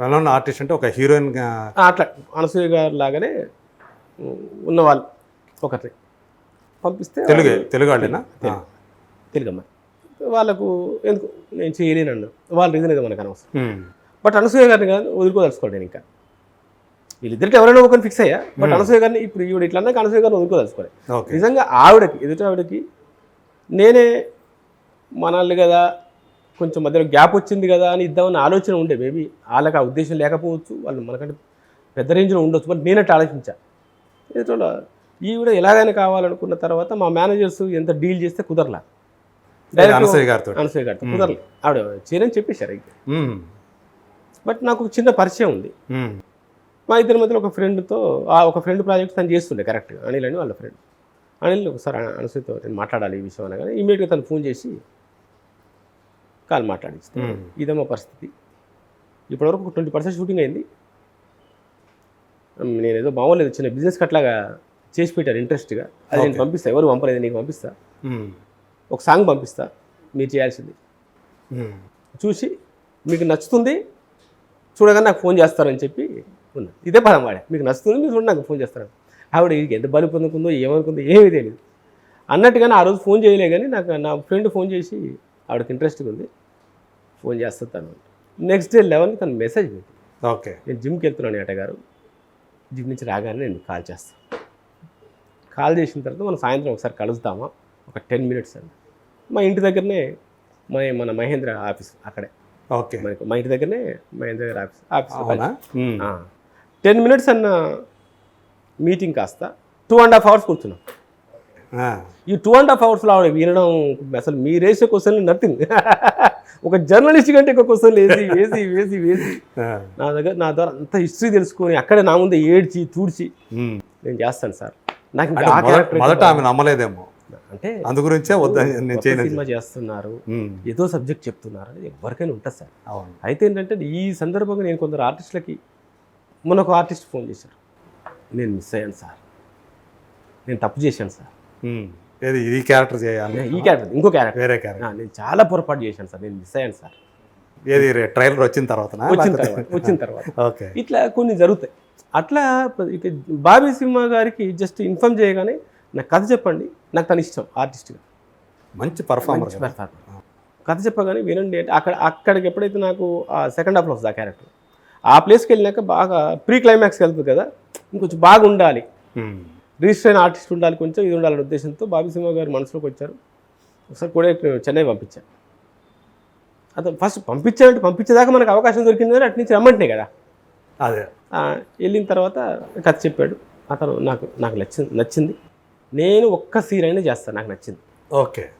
Known artist అంటే ఒక heroine అట్లా. అనసూయ గారు లాగానే ఉన్నవాళ్ళు ఒకరిని. పంపిస్తే తెలుగు తెలుగు వాళ్ళేనా? తెలుగు. తెలుగు అమ్మాయి వాళ్ళకు ఎందుకు నేను చేయలేను అన్న వాళ్ళ రీజన్ ఏదో మనకు అనవసరం. బట్ అనసూయ గారిని కానీ వదులుకోదలుచుకోండి నేను ఇంకా. వీళ్ళిద్దరికి ఎవరైనా ఒకరిని ఫిక్స్ అయ్యా. బట్ అనసూయ గారిని ఇప్పుడు ఈవిడ ఇట్లా అన్నాక అనసూయ గారిని వదులుకోదలుచుకోవాలి. ఓకే. నిజంగా ఆవిడకి ఎదుటి ఆవిడకి నేనే మనల్ని కదా కొంచెం మధ్యలో గ్యాప్ వచ్చింది కదా అని ఇద్దామని ఆలోచన ఉండే. మేబీ వాళ్ళకి ఆ ఉద్దేశం లేకపోవచ్చు వాళ్ళు మనకంటే పెద్ద రేంజ్లో ఉండొచ్చు బట్ నేనట్టు ఆలోచించా. ఎదుటి ఈవిడ ఎలాగైనా కావాలనుకున్న తర్వాత మా మేనేజర్స్ ఎంత డీల్ చేస్తే కుదరలా. అనసూయ గారితో అనసూయ గారితో కుదరలే. ఆవిడ చేయనని చెప్పేశారు. బట్ నాకు ఒక చిన్న పరిచయం ఉంది. మా ఇద్దరి మధ్యలో ఒక ఫ్రెండ్తో ఆ ఒక ఫ్రెండ్ ప్రాజెక్ట్ తను చేస్తుండే కరెక్ట్గా అనిల్ అని వాళ్ళ ఫ్రెండ్ అనిల్ ఒకసారి అనసూయతో నేను మాట్లాడాలి ఈ విషయం అనగానే ఇమీడియట్గా తను ఫోన్ చేసి కాల్ మాట్లాడిస్తాను ఉమ్. ఇదమ్మా పరిస్థితి. ఇప్పటివరకు ట్వంటీ పర్సెంట్ షూటింగ్ అయింది. ఉమ్, నేను ఏదో మామూలు ఏదో చిన్న బిజినెస్ కట్లాగా చేసి పెట్టారు ఇంట్రెస్ట్గా. అది నేను Okay. పంపిస్తా ఎవరు పంపలేదు నీకు పంపిస్తా. ఒక సాంగ్ పంపిస్తా మీరు చేయాల్సింది. చూసి మీకు నచ్చుతుంది చూడగానే నాకు ఫోన్ చేస్తారని చెప్పి ఉన్నా. ఇదే పదం వాడే. మీకు నచ్చుతుంది మీరు చూడండి నాకు ఫోన్ చేస్తారు. ఆవిడ ఇది ఎంత బలి పొందుకుందో ఏమనుకుందో ఏమీ తెలియదు అన్నట్టుగానే ఆ రోజు ఫోన్ చేయలే కానీ నాకు నా ఫ్రెండ్ ఫోన్ చేసి ఆవిడకి ఇంట్రెస్ట్గా ఉంది. ఫోన్ చేస్తాను నెక్స్ట్ డే లెవెన్కి తను మెసేజ్ పెట్టి ఓకే. నేను జిమ్కి వెళ్తున్నాను ఏట గారు. జిమ్ నుంచి రాగానే నేను కాల్ చేస్తాను కాల్ చేసిన తర్వాత మనం సాయంత్రం ఒకసారి కలుద్దామా? ఒక టెన్ మినిట్స్ అండి మా ఇంటి దగ్గరనే మన మన మహేంద్ర ఆఫీస్ అక్కడే. ఓకే. మనకు మా ఇంటి దగ్గరనే Mahendra garu office office. Ten minutes అన్న మీటింగ్ కాస్త టూ అండ్ హాఫ్ అవర్స్ కూర్చున్నాం. ఈ టూ అండ్ హాఫ్ అవర్స్లో ఆవిడ వినడం అసలు మీరు వేసే క్వశ్చన్ నథింగ్ ఒక జర్నలిస్ట్ కంటే ఒక క్వశ్చన్ వేసి వేసి వేసి వేసి. నా దగ్గర నా ద్వారా అంత హిస్టరీ తెలుసుకొని అక్కడే నా ముందే ఏడ్చి తూడ్చి. నేను చేస్తాను సార్. నాకు మొదట- ఆమె నమ్మలేదేమో. అంటే అందు గురించే సినిమా చేస్తున్నారు. ఏదో సబ్జెక్ట్ చెప్తున్నారు అనేది ఎవరికైనా ఉంటుంది సార్. అయితే ఏంటంటే ఈ సందర్భంగా నేను కొందరు ఆర్టిస్టులకి మొన్న ఒక ఆర్టిస్ట్ ఫోన్ చేశారు. నేను మిస్ అయ్యాను సార్. నేను తప్పు చేశాను సార్. ఏది? ఈ క్యారెక్టర్ చేయాలి. ఈ క్యారెక్టర్ ఇంకో క్యారెక్టర్ వేరే క్యారెక్టర్ నేను చాలా పొరపాటు చేశాను సార్. నేను మిస్ అయ్యాను సార్. ఏది? ట్రైలర్ వచ్చిన తర్వాత వచ్చిన తర్వాత వచ్చిన తర్వాత. ఓకే. ఇట్లా కొన్ని జరుగుతాయి. అట్లా ఇక బాబీ సింహ గారికి జస్ట్ ఇన్ఫామ్ చేయగానే నాకు కథ చెప్పండి. నాకు తన ఇష్టం ఆర్టిస్ట్గా మంచి పర్ఫార్మర్ మంచి పెడతారు కథ చెప్పగానే వినండి అంటే అక్కడ అక్కడికి ఎప్పుడైతే నాకు ఆ సెకండ్ హాఫ్లో వస్తుంది ఆ క్యారెక్టర్ ఆ ప్లేస్కి వెళ్ళినాక బాగా ప్రీ క్లైమాక్స్కి వెళ్తుంది కదా. ఇంకొంచెం బాగా ఉండాలి రిజిస్టర్ అయిన ఆర్టిస్ట్ ఉండాలి కొంచెం ఇది ఉండాలనే ఉద్దేశంతో బాబీ సింహ గారు మనసులోకి వచ్చారు. ఒకసారి కూడా చెన్నై పంపించాను అతను ఫస్ట్ పంపించాలంటే పంపించేదాకా మనకు అవకాశం దొరికింది కానీ అటు నుంచి రమ్మంటున్నాయి కదా. అదే. వెళ్ళిన తర్వాత కథ చెప్పాడు. అతను నాకు నాకు నచ్చింది నచ్చింది. నేను ఒక్క సీన్ అయినా చేస్తాను నాకు నచ్చింది. ఓకే.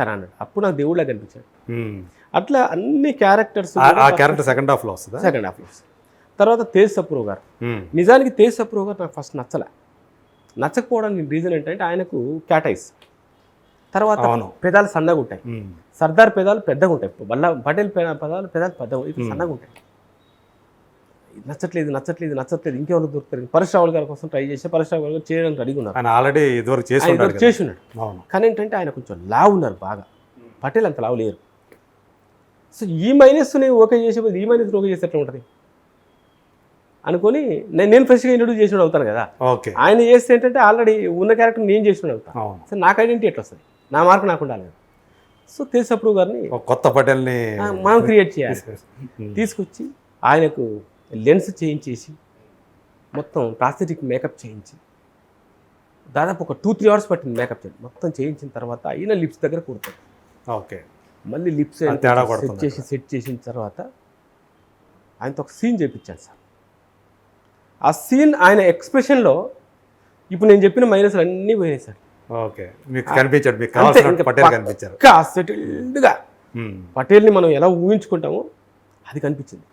తను అన్నాడు. అప్పుడు నాకు దేవుళ్ళ కనిపించాడు. అట్లా అన్ని క్యారెక్టర్స్ ఆ- క్యారెక్టర్ సెకండ్ హాఫ్లో వస్తుందా? సెకండ్ హాఫ్ తర్వాత తేజ్ సప్రో గారు. నిజానికి తేజ్ సప్రో గారు నాకు ఫస్ట్ నచ్చలే. నచ్చకపోవడానికి రీజన్ ఏంటంటే ఆయనకు క్యాటైస్ తర్వాత. పెదాలు సన్నగా ఉంటాయి. సర్దార్ పెదాలు పెద్దగా ఉంటాయి. వల్ల పటేల్ పదాలు పెదాలు పెద్దగా ఇవి సన్నగా ఉంటాయి. నచ్చట్లేదు నచ్చట్లేదు నచ్చట్లేదు. ఇంకెవరు దొరుకుతారు? పరశురావులు గారి కోసం ట్రై చేసి పరశురావు గారు చేయడానికి రెడీగా ఉన్నారు. ఆయన ఆల్రెడీ ఇదివరకు చేసి. చేసి ఉన్నాడు. కానీ ఏంటంటే ఆయన కొంచెం లావు ఉన్నారు బాగా. పటేల్ అంత లావు లేరు. సో ఈ మైనస్ని ఓకే చేసే ఈ మైనస్ ఓకే చేస్తే ఎట్లా ఉంటుంది. అనుకొని నేను నేను ఫ్రెష్గా ఇంట్రొడ్యూస్ చేసినోడు అవుతాను కదా. ఓకే. ఆయన చేస్తే ఏంటంటే ఆల్రెడీ ఉన్న క్యారెక్టర్ నేను చేసినోడు అవుతాను అవును. సో నాకు ఐడెంటిటీ ఎట్లా వస్తుంది? నా మార్క్ నాకు ఉండాలి సో తేజప్రభు గారిని కొత్త పటేల్ని మనం క్రియేట్ చేయాలి. తీసుకొచ్చి ఆయనకు లెన్స్ చేయించేసి మొత్తం ప్రాస్థెటిక్ మేకప్ చేయించి దాదాపు ఒక టూ త్రీ అవర్స్ పట్టింది మేకప్ చేయండి. మొత్తం చేయించిన తర్వాత అయిన లిప్స్ దగ్గర కూడతాడు. ఓకే. మళ్ళీ లిప్స్ సెట్ చేసి సెట్ చేసిన తర్వాత ఆయనతో ఒక సీన్ చేయించాను సార్. ఆ సీన్ ఆయన ఎక్స్ప్రెషన్లో ఇప్పుడు నేను చెప్పిన మైనస్లు అన్నీ పోయినాయి సార్. ఓకే. మీకు కనిపించాడు మీకు కావాల్సిన పటేల్ కనిపించారు. సెటిల్డ్గా. పటేల్ని మనం ఎలా ఊహించుకుంటామో అది కనిపించింది.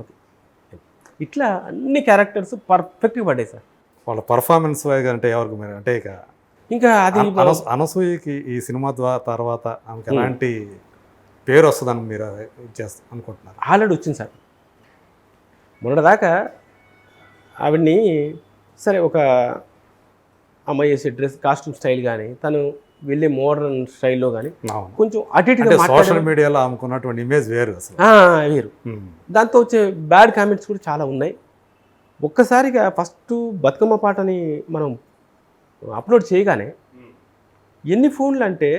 ఓకే. ఇట్లా అన్ని క్యారెక్టర్స్ పర్ఫెక్ట్గా పడ్డాయి సార్. వాళ్ళ పర్ఫార్మెన్స్ వైజ్ అంటే ఎవరికి మీరు? అంటే ఇక ఇంకా అది అన- అనసూ- అనసూయకి ఈ సినిమా ద్వారా తర్వాత ఆమెకి ఎలాంటి పేరు వస్తుందని మీరు చేస్తా అనుకుంటున్నారు? ఆల్రెడీ వచ్చింది సార్. మొన్నటిదాకా ఆవిడ్ని సరే ఒక అమ్మాయి చేసే డ్రెస్ కాస్ట్యూమ్ స్టైల్ కానీ తను వెళ్ళే మోడర్న్ స్టైల్లో కానీ కొంచెం అటు సోషల్ మీడియాలో అమ్ముకున్నటువంటి ఇమేజ్ వేరు అసలు. వేరు. ఉమ్. దాంతో వచ్చే బ్యాడ్ కామెంట్స్ కూడా చాలా ఉన్నాయి. ఒక్కసారిగా ఫస్ట్ బతుకమ్మ పాటని మనం అప్లోడ్ చేయగానే ఎన్ని ఫోన్లు అంటే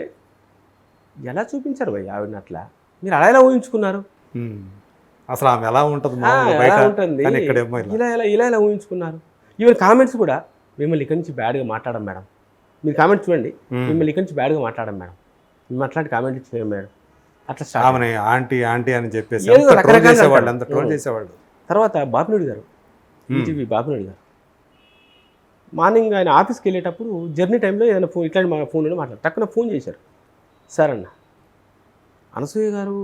ఎలా చూపించారు భయ్ ఆవిడని అట్లా? మీరు అలా ఎలా ఊహించుకున్నారు? ఉమ్. అసలు ఆమె ఎలా ఉంటుంది ఎలా ఇలా. ఇలా ఇలా ఎలా ఊహించుకున్నారు. ఈవెన్ కామెంట్స్ కూడా మిమ్మల్ని ఇక్కడి నుంచి బ్యాడ్గా మాట్లాడడం మేడం మీరు కామెంట్ చూడండి. మిమ్మల్ని ఇక్కడి నుంచి బ్యాడ్గా మాట్లాడడం మేడం మేము అట్లాంటి కామెంట్ చేయడం మేడం అట్లా ఆంటీ ఆంటీ అని చెప్పేసి ట్రోల్ చేసేవాళ్ళు తర్వాత బాపినోడి గారు ఈటీవీ బాపినోడి గారు. మార్నింగ్ ఆయన ఆఫీస్కి వెళ్ళేటప్పుడు జర్నీ టైంలో ఏదైనా ఫోన్ ఇట్లాంటి మా ఫోన్లో మాట్లాడు. టక్కున ఫోన్ చేశారు. సార్ అన్న అనసూయ గారు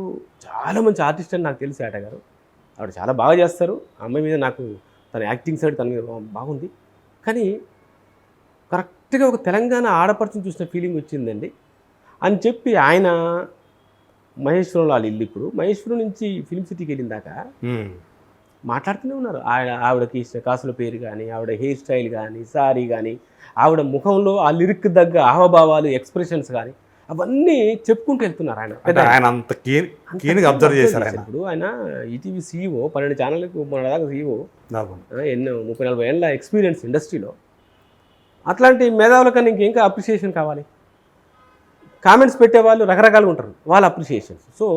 చాలా మంచి ఆర్టిస్ట్ అని నాకు తెలుసు ఆట గారు ఆవిడ చాలా బాగా చేస్తారు. అమ్మాయి మీద నాకు తన యాక్టింగ్ సైడ్ తన మీద బాగుంది. కానీ కరెక్ట్గా ఒక తెలంగాణ ఆడపడుచుని చూసిన ఫీలింగ్ వచ్చిందండి. అని చెప్పి ఆయన మహేశ్వరంలో వాళ్ళ ఇల్లు ఇప్పుడు మహేశ్వరం నుంచి ఫిలిం సిటీకి వెళ్ళిన దాకా. మాట్లాడుతూనే ఉన్నారు. ఆవిడ ఆవిడకి ఇచ్చిన కాసుల పేరు కానీ ఆవిడ హెయిర్ స్టైల్ కానీ సారీ కానీ ఆవిడ ముఖంలో ఆ లిరిక్ తగ్గ హావభావాలు ఎక్స్ప్రెషన్స్ కానీ అవన్నీ చెప్పుకుంటూ వెళ్తున్నారు ఆయన. ఆయన అంత కీన్ అబ్జర్వ్ చేశారు ఆయన. ఇప్పుడు ఆయన ఈటీవీ సీఈఓ పన్నెండు ఛానళ్ళకు మన దాకా సీఈఓ అవును. ఎన్నో ముప్పై నలభై ఏళ్ళ ఎక్స్పీరియన్స్ ఇండస్ట్రీలో అట్లాంటి మేధావుల కన్నా ఇంకేంకా అప్రిషియేషన్ కావాలి? కామెంట్స్ పెట్టేవాళ్ళు రకరకాలుగా ఉంటారు వాళ్ళ అప్రిషియేషన్స్ సో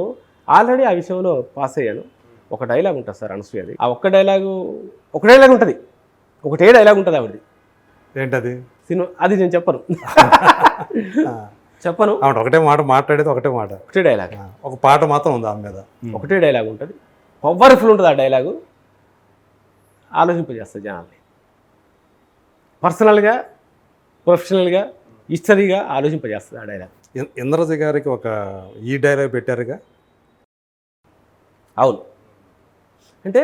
ఆల్రెడీ ఆ విషయంలో పాస్ అయ్యాను. ఒక డైలాగ్ ఉంటుంది సార్ అనసూయది ఆ ఒక్క డైలాగు ఒక డైలాగ్ ఉంటుంది. ఒకటే డైలాగ్ ఉంటుంది ఆవిడది. ఏంటది? సినిమా అది నేను చెప్పను. చెప్పను. ఆవిడ ఒకటే మాట మాట్లాడేది ఒకటే మాట. ఒకటే డైలాగ్ ఒక పాట మాత్రం ఉంది ఆమె మీద. ఒకటే డైలాగ్ ఉంటుంది. పవర్ఫుల్ ఉంటుంది ఆ డైలాగు ఆలోచింపజేస్తుంది జనాల్ని. పర్సనల్గా ప్రొఫెషనల్గా హిస్టరీగా ఆలోచింపజేస్తుంది ఆ డైలాగ్ ఇంద్రజ గారికి ఒక ఈ డైలాగ్ పెట్టారుగా? అవును. అంటే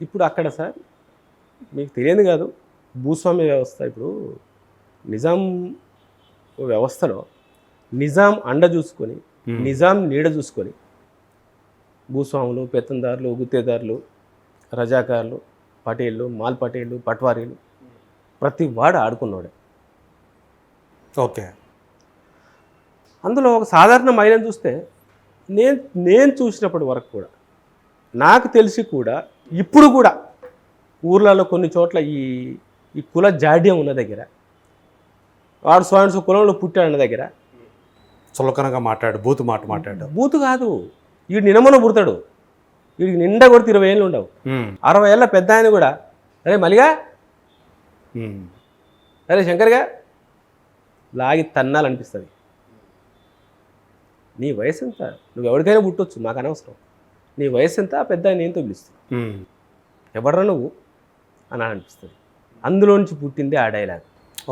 ఇప్పుడు అక్కడ సార్ మీకు తెలియదు కాదు భూస్వామ్య వ్యవస్థ ఇప్పుడు నిజాం వ్యవస్థలో నిజాం అండ చూసుకొని. నిజాం నీడ చూసుకొని భూస్వాములు పెత్తందారులు గుత్తేదారులు రజాకారులు పటేళ్ళు మాల్ పటేళ్ళు పట్వారీలు ప్రతి వాడు ఆడుకున్నాడు ఓకే అందులో ఒక సాధారణ మహిళను చూస్తే నేను నేను చూసినప్పటి వరకు కూడా నాకు తెలిసి కూడా ఇప్పుడు కూడా ఊర్లలో కొన్ని చోట్ల ఈ ఈ కుల జాడ్యం ఉన్న దగ్గర వాడు స్వయం కులంలో పుట్టాడన్న దగ్గర. చులకనగా మాట్లాడు బూతు మాట మాట్లాడు. బూతు కాదు. వీడు నినమన పుడతాడు. వీడికి నిండా కొడితే ఇరవై ఏళ్ళు ఉండవు. అరవై ఏళ్ళ పెద్ద ఆయన కూడా. అరే మలిగా. అరే శంకర్గా లాగి తన్నాలనిపిస్తుంది. నీ వయసు ఎంత నువ్వు ఎవరికైనా పుట్టొచ్చు మాకు అనవసరం. నీ వయసు ఎంత పెద్ద ఆయన ఏంతో పిలుస్తావు ఉమ్. ఎవడరా నువ్వు? అని అనిపిస్తుంది. అందులో నుంచి పుట్టింది ఆ డైలాగ్.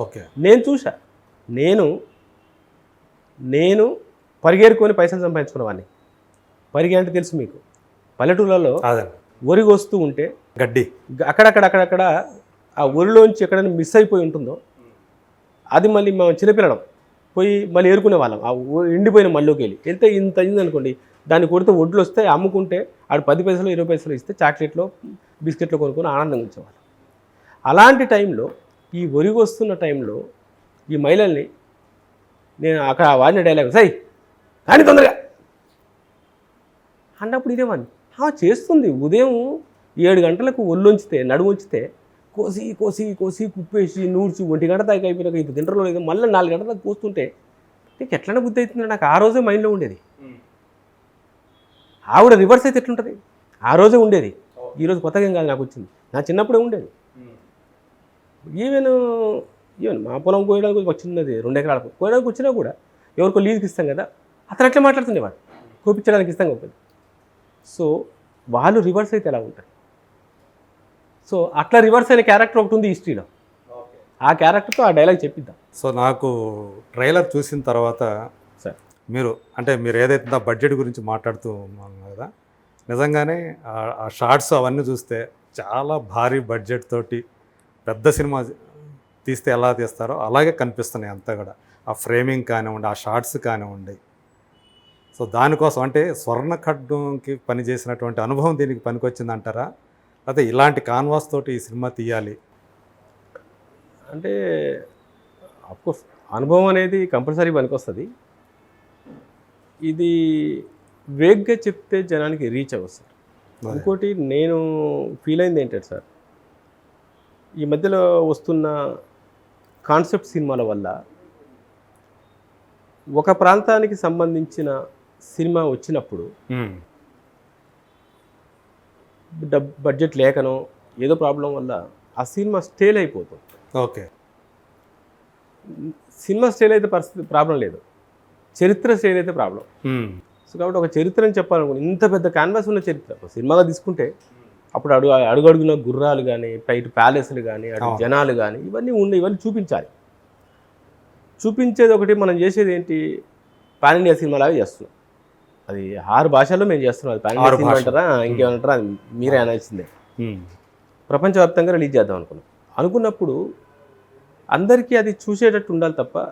ఓకే. నేను చూసా నేను నేను పరిగెరుకొని పైసలు సంపాదించుకున్నవాడిని పరిగె అంటే తెలుసు మీకు. పల్లెటూళ్ళలో ఒరిగి వస్తూ ఉంటే గడ్డి. అక్కడక్కడ అక్కడక్కడ ఆ ఒరిలోంచి ఎక్కడైనా మిస్ అయిపోయి ఉంటుందో అది మళ్ళీ మేము చిన్నపిల్లడం పోయి మళ్ళీ ఏరుకునే వాళ్ళం. ఆ ఎండిపోయిన మళ్ళీకి వెళ్ళి. వెళ్తే ఇంత అయింది అనుకోండి దాన్ని కొడితే ఒడ్లు వస్తే అమ్ముకుంటే ఆడు పది పైసలు ఇరవై పైసలు ఇస్తే చాక్లెట్లో బిస్కెట్లు కొనుక్కొని ఆనందంగా ఉంచేవాళ్ళం. అలాంటి టైంలో ఈ ఒరిగి వస్తున్న టైంలో ఈ మహిళల్ని నేను అక్కడ వాడిన డైలాగ్ సై కానీ తొందరగా. అన్నప్పుడు ఇదేమని ఆ చేస్తుంది. ఉదయం ఏడు గంటలకు ఒళ్ళొంచితే నడుము ఉంచితే కోసి కోసి కోసి కుప్పేసి నూర్చి ఒంటి గంట దాకా అయిపోయినాక ఇది తింటలో లేదు మళ్ళీ నాలుగు గంటల దాకా కోస్తుంటే నీకు ఎట్లనే బుద్ధి అవుతుంది? నాకు ఆ రోజే మైండ్లో ఉండేది. ఆవిడ రివర్స్ అయితే ఎట్లుంటుంది? ఆ రోజే ఉండేది. ఈరోజు కొత్తగా కాదు నాకు వచ్చింది. నా చిన్నప్పుడే ఉండేది. ఈవెన్ ఈవెన్ మా పొలం కోయడానికి వచ్చినది రెండు ఎకరాల. కోయడానికి వచ్చినా కూడా ఎవరికో లీజుకి ఇస్తాం కదా అతను అట్లా మాట్లాడుతుండేవాడు కోపించడానికి ఇస్తాం కాబట్టి సో వాళ్ళు రివర్స్ అయితే ఎలా ఉంటారు? సో అట్లా రివర్స్ అయిన క్యారెక్టర్ ఒకటి ఉంది హిస్టరీలో ఆ క్యారెక్టర్తో ఆ డైలాగ్ చెప్పిద్దాం. సో నాకు ట్రైలర్ చూసిన తర్వాత సార్ మీరు అంటే మీరు ఏదైతే ఆ బడ్జెట్ గురించి మాట్లాడుతూ ఉన్నాను కదా నిజంగానే ఆ షార్ట్స్ అవన్నీ చూస్తే చాలా భారీ బడ్జెట్ తోటి పెద్ద సినిమా తీస్తే ఎలా తీస్తారో అలాగే కనిపిస్తున్నాయి అంతా కూడా. ఆ ఫ్రేమింగ్ కానివ్వండి ఆ షార్ట్స్ కానివ్వండి. సో దానికోసం అంటే స్వర్ణ ఖడ్డంకి పనిచేసినటువంటి అనుభవం దీనికి పనికొచ్చింది అంటారా? లేకపోతే ఇలాంటి కాన్వాస్ తోటి ఈ సినిమా తీయాలి? అంటే అఫ్కోర్స్ అనుభవం అనేది కంపల్సరీ పనికొస్తుంది. ఇది వేగ్గా చెప్తే జనానికి రీచ్ అవ్వదు సార్. ఇంకోటి నేను ఫీల్ అయింది ఏంటంటే సార్ ఈ మధ్యలో వస్తున్న కాన్సెప్ట్ సినిమాల వల్ల ఒక ప్రాంతానికి సంబంధించిన సినిమా వచ్చినప్పుడు. డబ్ బడ్జెట్ లేకనో ఏదో ప్రాబ్లం వల్ల ఆ సినిమా స్టేల్ అయిపోతుంది ఓకే సినిమా స్టేల్ అయితే పరిస్థితి ప్రాబ్లం లేదు చరిత్ర స్టేల్ అయితే ప్రాబ్లం. సో కాబట్టి ఒక చరిత్రని చెప్పాలనుకుని ఇంత పెద్ద క్యాన్వాస్ ఉన్న చరిత్ర సినిమాగా తీసుకుంటే అప్పుడు అడుగు అడుగడుగున గుర్రాలు కానీ ఇటు ప్యాలెస్లు కానీ అటు. జనాలు కానీ ఇవన్నీ ఉండి ఇవన్నీ చూపించాలి. చూపించేది ఒకటి మనం చేసేది ఏంటి? పాన్ ఇండియా సినిమా లాగా చేస్తున్నాం. అది ఆరు భాషల్లో మేము చేస్తున్నాం. అది పాన్ ఇండియా సినిమా. అంటారా? ఇంకేమంటారా? అది మీరే అనాల్సిందే. ప్రపంచవ్యాప్తంగా రిలీజ్ చేద్దాం అనుకున్నాం. అనుకున్నప్పుడు అందరికీ అది చూసేటట్టు ఉండాలి తప్ప